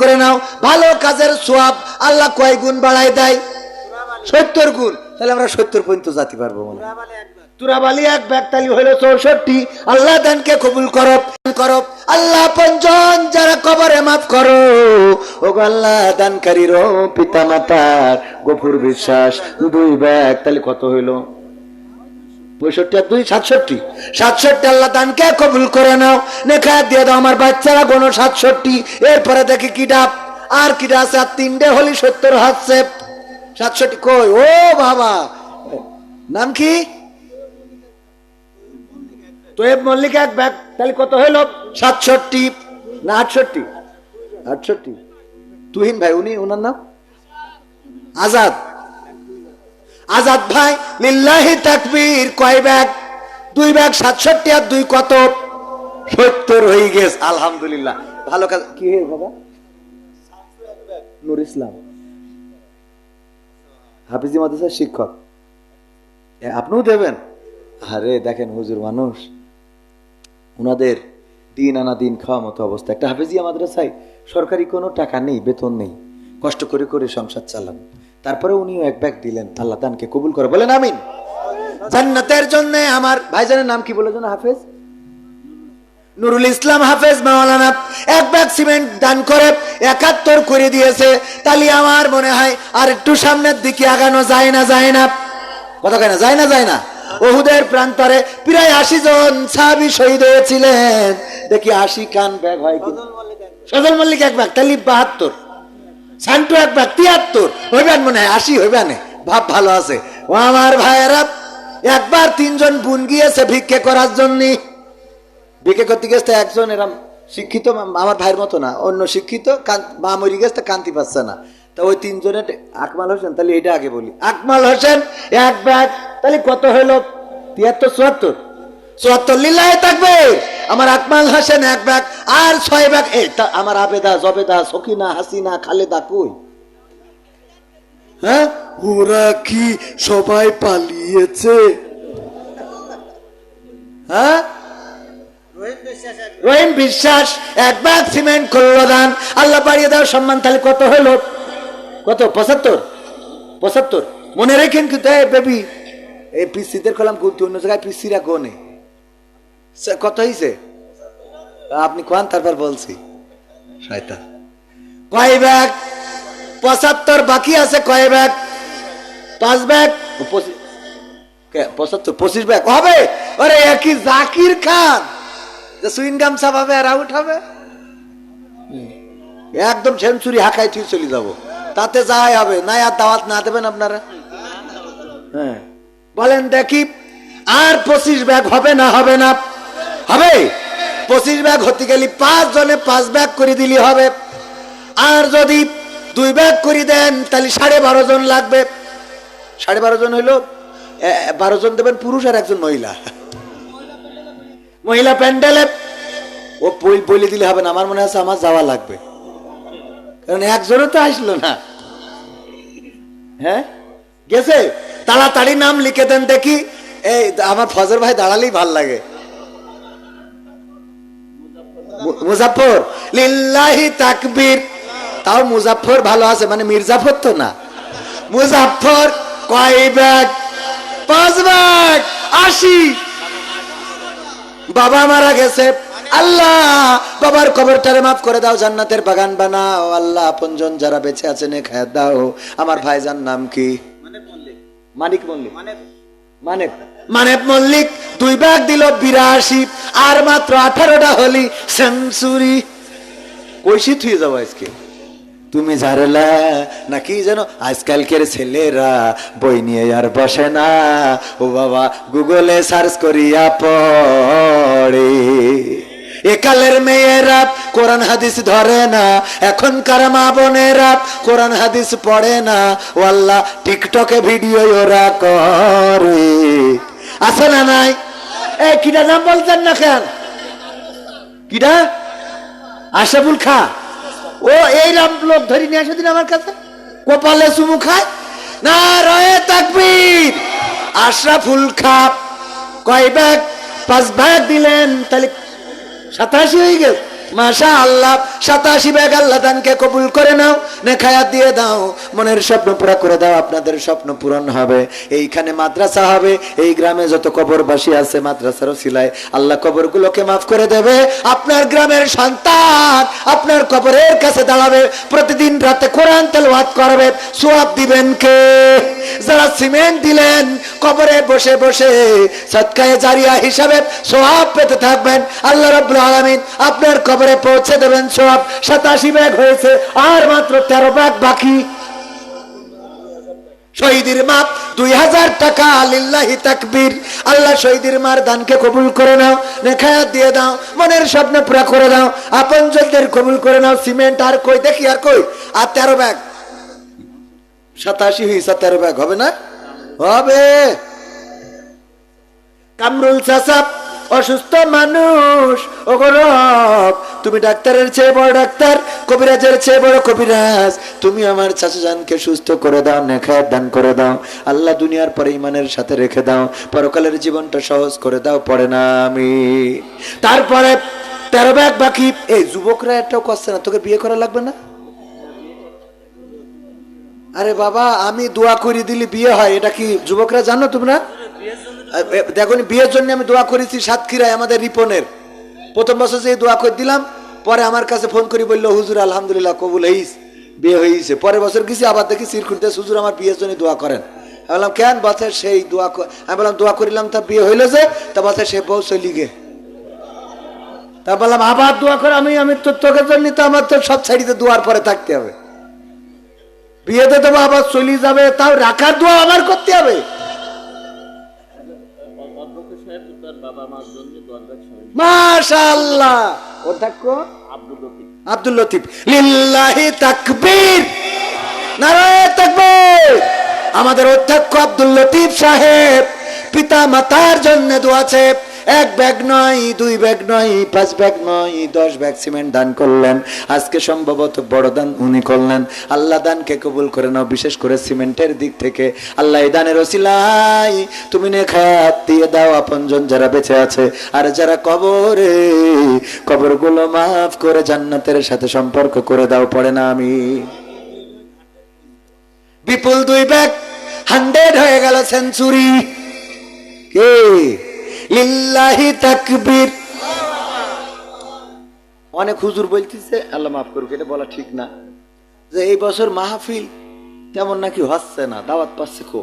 করে নাও। ভালো কাজের সোয়াব আল্লাহ কয় গুণ বাড়ায় দেয়? সত্তর গুণ। তাহলে আমরা সত্তর পর্যন্ত যেতে পারব তুরাবালি এক হলো চৌষট্টি। আল্লাহ দানকে কবুল করো করো। আল্লাহ পঞ্জন যারা কবরে মাফ করো ও আল্লাহ দানকারীর পিতা মাতার গফুর বিশ্বাস। দুই ব্যাগ তাহলে কত হইল? পঁয়ষট্টি আর দুই, সাতষট্টি। সাতষট্টি আল্লাহ কবুল করে নাও। নেখা দিয়ে দাও আমার বাচ্চারা কোনো সাতষট্টি। এরপরে দেখি কিডাপ আর কি আছে? আর তিনটে হলি সত্তর সাতষট্টি কই? ও বাবা। নাম কি? তোয়েব মল্লিক এক ব্যাগ। তাহলে কত হইল সাতষট্টি। না, আটষট্টি। আটষট্টি। তুহিন ভাই, উনি ওনার নাম? আজাদ। আজাদ ভাই, লিল্লাহি তাকবীর, কয় ব্যাগ? দুই ব্যাগ সাতষট্টি আর দুই কত? সত্তর হয়ে গেছে, আলহামদুলিল্লাহ। ভালো কাজ কি হে বাবা? নুর ইসলাম। হাফিজি মাদ্রাসার শিক্ষক। আপনিও দেবেন? আরে, দেখেন হুজুর মানুষ ওনাদের দিন আনা দিন খাওয়া মতো অবস্থা। একটা হাফেজিয়া মাদ্রাসায় সরকারি কোনো টাকা নেই, বেতন নেই। কষ্ট করে করে সংসার চালান। তারপরে উনিও এক ব্যাগ দিলেন আল্লাহ দানকে কবুল করে বলেন আমিন। জান্নাতের জন্য আমার ভাইজানের নাম কি বলে যেন হাফেজ? নুরুল ইসলাম হাফেজ মাওলানা এক ব্যাগ সিমেন্ট দান করে একাত্তর করে দিয়েছে তাহলে আমার মনে হয় আর একটু সামনের দিকে আগানো যায় না যায় না। কথা কয় না যায় না যায় না। ওহুদের প্রান্তরে প্রায় আশি জন সাহাবি শহীদ হয়েছিলেন। দেখি আশি কান ব্যাগ হয় কি সজল মল্লিক এক ব্যাগ। তাহলে বাহাত্তর। সান্টু এক ব্যাগ তিয়াত্তর। হইবেন মনে হয়, আশি হইবেন। ভাব ভালো আছে। ও আমার ভাইয়েরা একবার তিনজন বোন গিয়েছে ভিক্ষে করার জন্য। ভিক্ষে করতে গেছে একজন, এরম শিক্ষিত আমার ভাইয়ের মতো না, অন্য শিক্ষিত মা মরি গেছে, কান্তি পাচ্ছে না। তা ওই তিনজনের আকমাল হোসেন, তাহলে এটা আগে বলি। আকমাল হোসেন, এক ব্যাগ, তাহলে কত হলো তিয়াত্তর, চুয়াত্তর। চুয়াত্তর লীলায় থাকবে। আমার আকমাল হোসেন এক ব্যাগ আর ছয় ব্যাগ। এই আমার আবেদা জবেদা সকিনা হাসিনা খালেদা কই? হ্যাঁ? ওরা কি সবাই পালিয়েছে? হ্যাঁ? রহিম বিশ্বাস এক ব্যাগ সিমেন্ট করল দান। আল্লাহ বাড়িয়ে দাও সম্মান তাহলে কত হলো? কত? পঁচাত্তর? পঁচাত্তর? মনে রেখেন কিন্তু বেবি এই পিসিদের কলাম গুনতে অন্য জায়গায় পিসিরা গোনে। কত হয়েছে আপনি কোন তারপর বলছি। শয়তান। কয় ব্যাগ? পঁচাত্তর বাকি আছে, কয় ব্যাগ? পাঁচ ব্যাগ? পঁচাত্তর, পঁচিশ ব্যাগ। হবে? আরে, একই জাকির খান। যে সুইন গামছা পাবে আর আউট হবে? একদম সেঞ্চুরি হাঁকাই ঠিক চলে যাব। তাতে যাই হবে। নাই আর দাওয়াত না দেবেন আপনারা? হ্যাঁ। বলেন দেখি, আর পঁচিশ ব্যাগ হবে না হবে না? হবে। পঁচিশ ব্যাগ হতে গেলে পাঁচ জনে পাঁচ ব্যাগ করে দিলি হবে। আর যদি দুই ব্যাগ করে দেন, তাহলে সাড়ে বারো জন লাগবে। সাড়ে বারো জন হইল বারো জন দেবেন পুরুষ আর একজন মহিলা। মহিলা প্যান্ডেলে, ও বলে দিলে হবে না, আমার মনে আছে আমার যাওয়া লাগবে। কারণ একজনও তো আসলো না। হ্যাঁ? গেছে? তাড়াতাড়ি নাম লিখে দেন দেখি। এই, আমার ফজর ভাই দাঁড়ালেই ভালো লাগে। মুজাফর লিল্লাহি তাকবীর। তাও মুজাফর ভালো আছে মানে মির্জাফর তো না। মুজাফর কয় ব্যাগ? পাঁচ ব্যাগ। আশি। বাবা মারা গেছে। আল্লাহ বাবার কবরটারে মাফ করে দাও জান্নাতের বাগান বানাও। আল্লাহ আপনজন যারা বেঁচে আছেন খায় দাও। আমার ভাইজান নাম কি? মানিক মল্লিক। মানেব। মানেব মল্লিক দুই ভাগ দিল বিরাশি আর মাত্র আঠারোটা হলি সেঞ্চুরি। কইসি থুই যাব আজকে। তুমি ঝাড়লা নাকি যেন আজকালকের ছেলেরা বই নিয়ে আর বসে না? ও বাবা গুগলে সার্চ করিয়া পড়ে। একালের মেয়েরা কোরআন হাদিস ধরে না। এখনকার মা বোনেরা কোরআন হাদিস পড়ে না। ও আল্লাহ টিকটকে ভিডিও ওরা করে। আছে না নাই? এ কিটা নাম বলতেন না কেন? কিটা আশাফুল খা। ও, এই রাম লোক ধরি নিয়ে আসে আমার কাছে। কপালে চুমু খায়। না রয়ে তাকবীর। আশরাফুল খাপ কয় ব্যাগ, পাঁচ ব্যাগ দিলেন, তাহলে সাতাশি হয়ে গেছে মাশা আল্লাহ সাতাশি ব্যাগ আল্লাহ দানকে কবুল করে নাও, নেখায়াত দিয়ে দাও। মনের স্বপ্ন পুরা করে দাও, আপনাদের স্বপ্ন পূরণ হবে। এইখানে মাদ্রাসা হবে, এই গ্রামে যত কবরবাসী আছে মাদ্রাসারও সিলাই আল্লাহ কবরগুলোকে মাফ করে দেবে। আপনার গ্রামের সন্তান আপনার কবরের কাছে দাঁড়াবে, প্রতিদিন রাতে কোরআন তেলাওয়াত করবে। সোয়াব দিবেন কে? যারা সিমেন্ট দিলেন, কবরে বসে বসে সৎকায়ে জারিয়া হিসাবে সোয়াব পেতে থাকবেন। আল্লাহ রাব্বুল আলামিন আপনার কবরে পৌঁছে দেবেন সোয়াব সাতাশি ব্যাগ হয়েছে, আর মাত্র তেরো ব্যাগ বাকি। শহীদের মাপ দুই হাজার টাকা লিল্লাহি তাকবীর। আল্লাহ শহীদের মার দানকে কবুল করে নাও, নেখায়াত দিয়ে দাও, মনের স্বপ্ন পুরা করে দাও, আপন জনদের কবুল করে নাও, সিমেন্ট আর কই, দেখি আর কই, আর তেরো ব্যাগ। সাতাশি হয়েছে তেরো ব্যাগ, হবে না? হবে। কামরুল চাচাপ অসুস্থ মানুষ। ও রব, তুমি ডাক্তারের চেয়ে বড় ডাক্তার, কবিরাজের চেয়ে বড় কবিরাজ। তুমি আমার চাচা জানকে সুস্থ করে দাও, নেখায়াত দান করে দাও। আল্লাহ দুনিয়ার পরে ইমানের সাথে রেখে দাও। পরকালের জীবনটা সহজ করে দাও, পড়ে না আমি। তারপরে তেরো ব্যাগ বাকি। এই যুবকরা একটাও করছে না, তোকে বিয়ে করা লাগবে না? আরে বাবা, আমি দোয়া করে দিলে বিয়ে হয়, এটা কি যুবকরা জানো তোমরা? দেখো বিয়ের জন্য আমি দোয়া করেছি সাতক্ষীরায় আমাদের রিপনের। প্রথম বছর যে দোয়া করে দিলাম, পরে আমার কাছে ফোন করি বলল, হুজুর, আলহামদুলিল্লাহ, কবুল হইস, বিয়ে হয়েছে পরের বছর গেছি, আবার দেখি সিরকুনতে হুজুর, আমার বিয়ের জন্য দোয়া করেন। আমি বললাম, কেন বাচ্চা সেই দোয়া আমি বললাম, দোয়া করিলাম তা বিয়ে হইল যে, তা বাচ্চা সে বউ চলি গে। তা বললাম, আবার দোয়া করে, আমি আমি তো তোকে জন্য তো আমার তো সব ছাড়িতে দোয়ার পরে থাকতে হবে। বিয়েতে তো আবার চলি যাবে, তাও রাখার দোয়া আমার করতে হবে। মাশাআল্লাহ। অধ্যক্ষ? আব্দুল লতিফ। আব্দুল লতিফ। লিল্লাহি তাকবীর। নারায়ে তাকবীর। আমাদের অধ্যক্ষ আব্দুল লতিফ সাহেব পিতা মাতার জন্য দোয়াছে এক ব্যাগ নয়, দুই ব্যাগ নয়, পাঁচ ব্যাগ নয়, দশ ব্যাগ সিমেন্ট দান করলেন। আজকে সম্ভবত বড় দান উনি করলেন। আল্লাহ দানকে কবুল করে নাও, বিশেষ করে সিমেন্টের দিক থেকে। আল্লাহ এই দানের ওসিলাই তুমি নেখাত, দিয়ে দাও আপনজন যারা বেঁচে আছে। আর যারা কবরে, কবরগুলো মাফ করে জান্নাতের সাথে সম্পর্ক করে দাও, পড়ে না আমি। বিপুল দুই ব্যাগ, হান্ড্রেড হয়ে গেল সেঞ্চুরি। কে লিল্লাহি তাকবীর। অনেক হুজুর বলতেছে, আল্লাহ মাফ করুক, এটা বলা ঠিক না। যে এই বছর মাহফিল তেমন নাকি হচ্ছে না, দাওয়াত পাচ্ছে কো?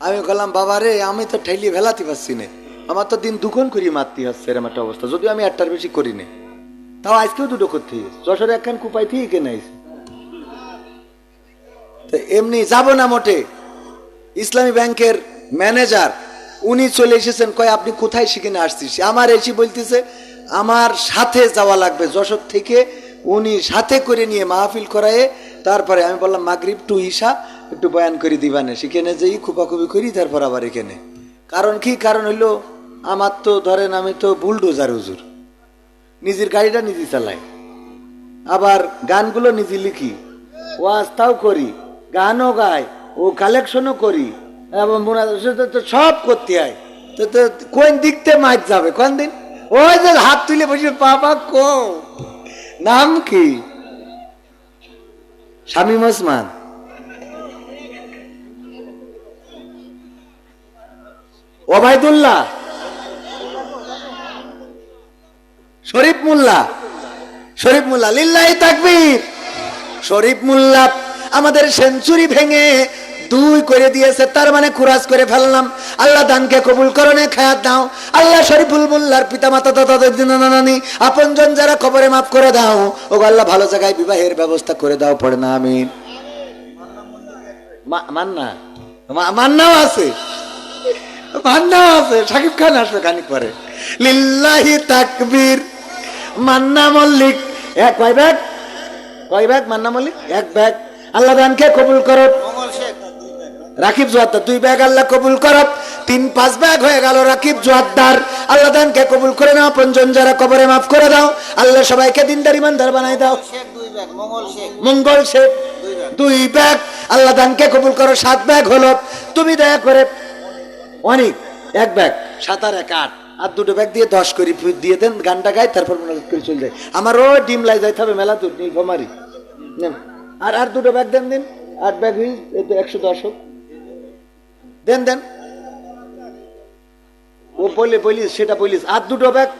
আমি বললাম বাবা রে আমি তো ঠেলিয়ে ভেলাতে পারছি না। আমার তো দিন দুগুণ করি মারতে হচ্ছে এরকম একটা অবস্থা। যদিও আমি একটার বেশি করি না। তাও আজকেও দুটো করতে যশোরে একখান কুপাই থেকে কেনে তো এমনি যাব না মোটে। ইসলামী ব্যাংকের ম্যানেজার উনি চলে এসেছেন, কয়, আপনি কোথায় শিখে আসছিস? আমার এসে বলতেছে, আমার সাথে যাওয়া লাগবে। যশোর থেকে উনি সাথে করে নিয়ে মাহফিল করায় তারপরে আমি বললাম, মাগরিব টু ঈশা, একটু বয়ান করে দিবানে। সেখানে যেই খুপাখুপি করি, তারপর আবার এখানে। কারণ কি? কারণ হইল, আমার তো ধরেন আমি তো বুলডোজার হুজুর। নিজের গাড়িটা নিজে চালাই। আবার গানগুলো নিজে লিখি। ওয়াজ তাও করি, গানও গাই, ও কালেকশনও করি। সব করতে হয়। তো তো কোন দিকতে মাছ যাবে? কোন দিন? ওই যে হাত তুলে বসে, বাবা কো? নাম কি? শামীম ওসমান। ওবায়দুল্লাহ। শরীফ মোল্লা। শরীফ মোল্লা, লিল্লাহি তাকবীর। শরীফ মোল্লা, আমাদের সেঞ্চুরি ভেঙে দুই করে দিয়েছে, তার মানে কুরাজ করে ফেললাম। আল্লাহ দানকে কবুল করনে খায়াত দাও। আল্লাহ শরীফুল মোল্লার পিতা মাতা দাদা দাদি নানা নানি আপনজন যারা খবরে মাফ করে দাও ও আল্লাহ ভালো জায়গায় বিবাহের ব্যবস্থা করে দাও, পড়ে না আমি মান্না? মান্নাও আছে। মান্নাও আছে। সাকিব খান আসবে খানিক পরে। লিল্লাহি তাকবীর। মান্না মল্লিক, এক কয় ব্যাগ? কয় ব্যাগ? মান্না মল্লিক, এক ব্যাগ। আল্লাহ দানকে কবুল করো। রাকিব জোয়াদ্দার দুই ব্যাগ আল্লাহ কবুল কর। তিন পাঁচ ব্যাগ হয়ে গেল রাকিব জোয়াদ্দার আল্লাহ দানকে কবুল করে নাও। পঞ্জন যারা কবরে মাফ করে দাও আল্লাহ সবাইকে দিনদার ইমানদার বানাই দাও। মঙ্গল শেখ। দুই ব্যাগ। আল্লাহ দানকে কবুল করো। সাত ব্যাগ হলো। তুমি দয়া করে অনেক এক ব্যাগ সাত আর এক আট। আর দুটো ব্যাগ দিয়ে দশ করে দিয়ে দেন গানটা গাই তারপর মনে করে চলে যায়। আমার আমারও ডিম লাই যাইতে হবে মেলা দূর নেই ঘমারি। আর আর দুটো ব্যাগ দেন দিন। আট ব্যাগ হই একশো দশ হোক। দেন দেন। ও বললে বলিস সেটা বলিস আর দুটো ব্যাগ।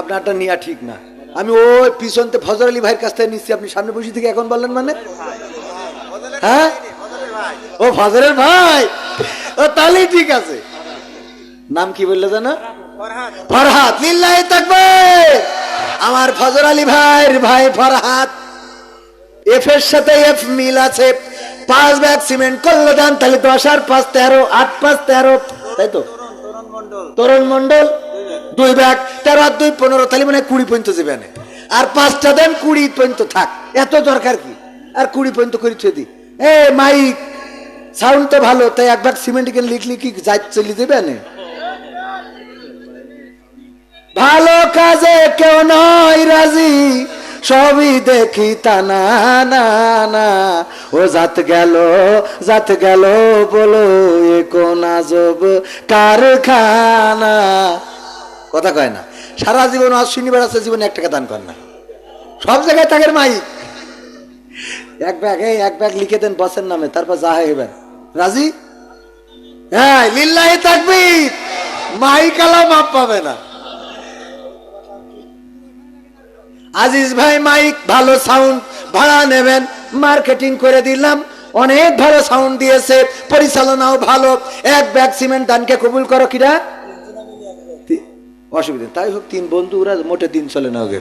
আপনারটা নেওয়া ঠিক না। আমি ওই পিছনতে ফজর আলী ভাইয়ের কাছ থেকে নিচ্ছি। আপনি সামনে বসে থেকে এখন বললেন মানে? হ্যাঁ? ও ফজরের ভাই? ও তাহলেই ঠিক আছে। নাম কি বললে জানো? ফরহাদ। লিল্লাহি তাকবীর। আমার ফজর আলী ভাইয়ের ভাই ফরহাদ। এফ এর সাথে এফ মিল আছে। পাঁচ ব্যাগ সিমেন্ট তাহলে দশ আর পাঁচ তেরো, আট পাঁচ তেরো। তাই তো? তরুণ মন্ডল দুই ব্যাগ, তেরো আর দুই পনেরো, তাহলে মানে কুড়ি পর্যন্ত আর পাঁচটা দেন, কুড়ি পর্যন্ত থাক। এত দরকার কি? আর কুড়ি পর্যন্ত করে থুয়ে দি এ, মাইক সাউন্ড তো ভালো, তাই এক ব্যাগ সিমেন্ট কেন লিখলি কি, যাই চলে দেবে না ভালো কাজে কেউ নয় রাজি সবই দেখি তা না না ও জাত গেল জাত গেল বলো এ কোন আজব কারখানা। কথা কয় না, সারা জীবন অশ্বিনী বেড়াচ্ছে, জীবনে এক টাকা দান কর না। সব জায়গায় থাকের মাইক এক ব্যাগ, এই এক ব্যাগ লিখে দেন বসের নামে, তারপর যা এবার। রাজি? হ্যাঁ লিল্লাহি তাকবীর। মাইক আলা মাপ পাবে না। আজিজ ভাই, মাইক, ভালো সাউন্ড ভাড়া নেবেন। মার্কেটিং করে দিলাম। অনেক ভালো সাউন্ড দিয়েছে। পরিচালনাও ভালো। এক ব্যাগ সিমেন্ট দানকে কবুল করো কিরা। অসুবিধা তাই হোক, তিন বন্ধু, ওরা মোটে দিন চলে না ওকে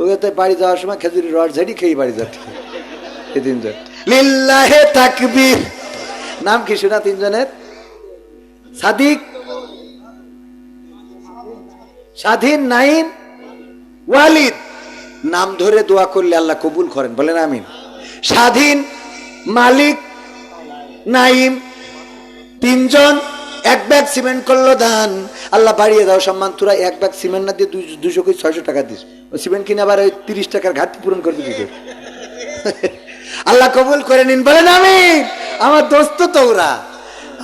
ওকে তো বাড়ি যাওয়ার সময় খেজুরি রড ঝাড়ি খেয়ে বাড়ি যাচ্ছে। এই তিনজন লিল্লাহে নাম কি শোনা তিনজনের? সাদিক। স্বাধীন নাইম ওয়ালিদ। নাম ধরে দোয়া করলে আল্লাহ কবুল করেন। বলেন আমিন। স্বাধীন মালিক, নাইম, তিনজন, এক ব্যাগ সিমেন্ট করল ধান। আল্লাহ বাড়িয়ে দাও, সম্মান তোরা এক ব্যাগ সিমেন্ট না দিয়ে দুশো কি ছয়শো টাকা দিস। ওই সিমেন্ট কিনে আবার ওই তিরিশ টাকার ঘাটতি পূরণ করবি কি আল্লাহ কবুল করে নিন। বলেন আমি আমার দোস্ত তো ওরা,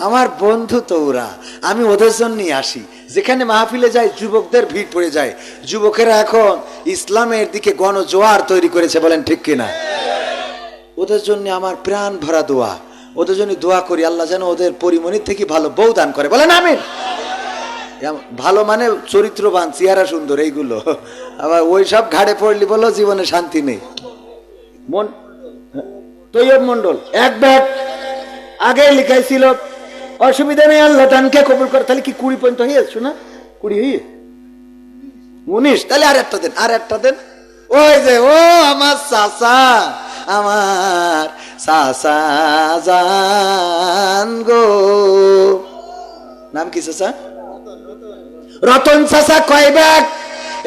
আমার বন্ধু তো ওরা। আমি ওদের জন্যই আসি। যেখানে মাহফিলে যায়, যুবকদের ভিড় পড়ে যায়। যুবকেরা এখন ইসলামের দিকে গণজোয়ার তৈরি করেছে বলেন ঠিক কিনা? ওদের জন্য আমার প্রাণ ভরা দোয়া। ওদের জন্য দোয়া করি, আল্লাহ যেন ওদের পরিমণির থেকে ভালো বউ দান করে। বলেন আমি ভালো মানে চরিত্রবান, চেহারা সুন্দর, এইগুলো। আবার ওই সব ঘাড়ে পড়লি বলো জীবনে শান্তি নেই। মন তৈয়ব মন্ডল এক ব্যাগ আগে লিখাইছিল অসুবিধা নেই, আল্লাহ দানকে কবুল করে। তাহলে কি কুড়ি পর্যন্ত হয়ে যাচ্ছ না কুড়ি হয়ে? উনিশ, তাহলে আর একটা দেন, আর একটা দেন। ওই যে, ও আমার চাচা আমার চাচা জান গো। নাম কি চাচা? রতন চাচা, কয় ব্যাগ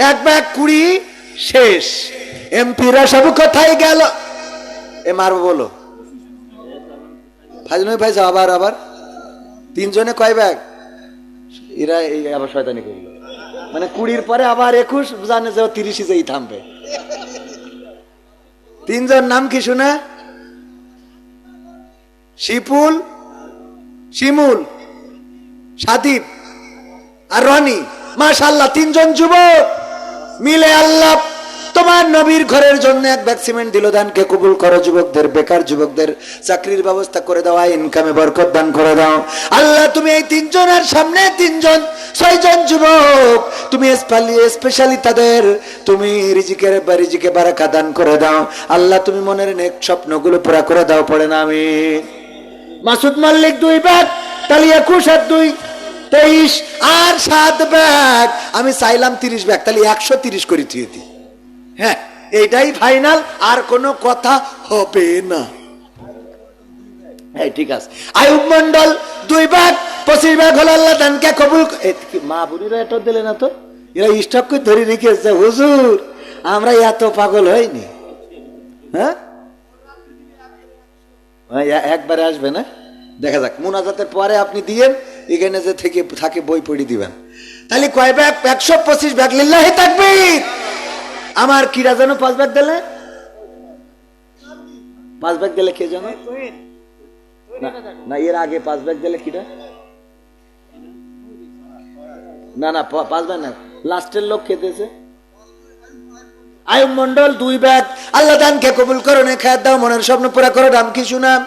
এক ব্যাগ কুড়ি, শেষ। এমপিরা সব কোথায় গেল? এ মারবো বলো। ভাই যাও আবার আবার। তিনজনে কয় ব্যাগ? এরা এই আবার শয়তানি করল। মানে কুড়ির পরে আবার একুশ, জানে যে তিরিশই যেই থামবে। তিনজন নাম কি শুনে? শিপুল, শিমুল, সাদিব আর রনি। মাশাল্লাহ তিনজন যুবক মিলে আল্লাহ তোমার নবীর ঘরের জন্য এক ব্যাগ সিমেন্ট দিল দানকে কবুল করো যুবকদের, বেকার যুবকদের, চাকরির ব্যবস্থা করে দাও ইনকামে বরকত দান করে দাও। আল্লাহ, তুমি এই তিনজনের সামনে তিনজন, ছয়জন যুবক, তুমি স্পেশালি তাদের, তুমি রিজিকের বা রিজিকে বারাকা দান করে দাও। আল্লাহ, তুমি মনের নেক স্বপ্নগুলো পুরা করে দাও, পড়ে না আমি। মাসুদ মল্লিক দুই ব্যাগ তাহলে একুশ আর দুই, তেইশ আর সাত ব্যাগ। আমি চাইলাম তিরিশ ব্যাগ, তাহলে একশো তিরিশ করে দিই। হ্যাঁ এটাই ফাইনাল আর কোনো কথা হবে না। হ্যাঁ ঠিক আছে। আয়ুব মন্ডল দুই ভাগ পঁচিশ ভাগ হলো আল্লাহ দানকে কবুল মা বুড়িরা এটা দিলে না তো? এরা স্টক করে ধরে রেখেছে হুজুর আমরা এত পাগল হইনি। হ্যাঁ? হ্যাঁ, একবারে আসবে না? দেখা যাক মুনাজাতের পরে আপনি দিয়েন এখানে যে থেকে থাকে বই পড়ি দিবেন। তাহলে কয় ব্যাগ একশো পঁচিশ ব্যাগ লিল্লাহি তাকবীর। আমার কিরা যেন পাঁচ ভাগ গেলে পাঁচ ভাগ গেলে কে জানো? না এর আগে পাঁচ ভাগ গেলে কিরা না না পাঁচ ভাগ না, লাস্টের লোক খেতেছে আয়ু মন্ডল দুই ব্যাগ আল্লাহ দানকে কবুল করো, না খায় দাও, মনের স্বপ্ন পুরা করো নাম কি শুনাম?